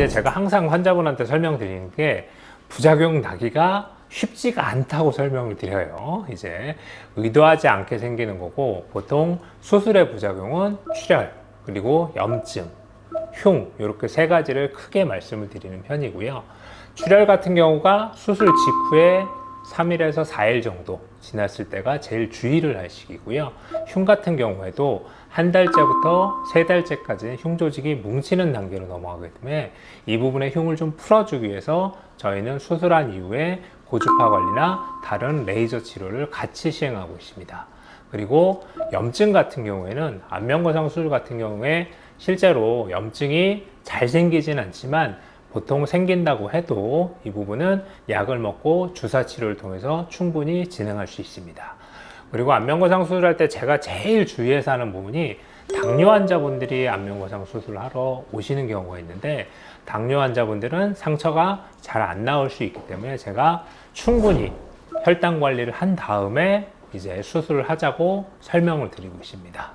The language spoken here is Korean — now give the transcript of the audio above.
근데 제가 항상 환자분한테 설명드리는 게 부작용 나기가 쉽지가 않다고 설명을 드려요. 이제 의도하지 않게 생기는 거고 보통 수술의 부작용은 출혈 그리고 염증, 흉 이렇게 세 가지를 크게 말씀을 드리는 편이고요. 출혈 같은 경우가 수술 직후에 3일에서 4일 정도 지났을 때가 제일 주의를 할 시기고요. 흉 같은 경우에도 한 달째부터 세 달째까지 흉 조직이 뭉치는 단계로 넘어가기 때문에 이 부분의 흉을 좀 풀어주기 위해서 저희는 수술한 이후에 고주파 관리나 다른 레이저 치료를 같이 시행하고 있습니다. 그리고 염증 같은 경우에는 안면거상 수술 같은 경우에 실제로 염증이 잘 생기진 않지만 보통 생긴다고 해도 이 부분은 약을 먹고 주사 치료를 통해서 충분히 진행할 수 있습니다. 그리고 안면거상 수술할 때 제가 제일 주의해서 하는 부분이 당뇨 환자분들이 안면거상 수술을 하러 오시는 경우가 있는데 당뇨 환자분들은 상처가 잘 안 나올 수 있기 때문에 제가 충분히 혈당 관리를 한 다음에 이제 수술을 하자고 설명을 드리고 있습니다.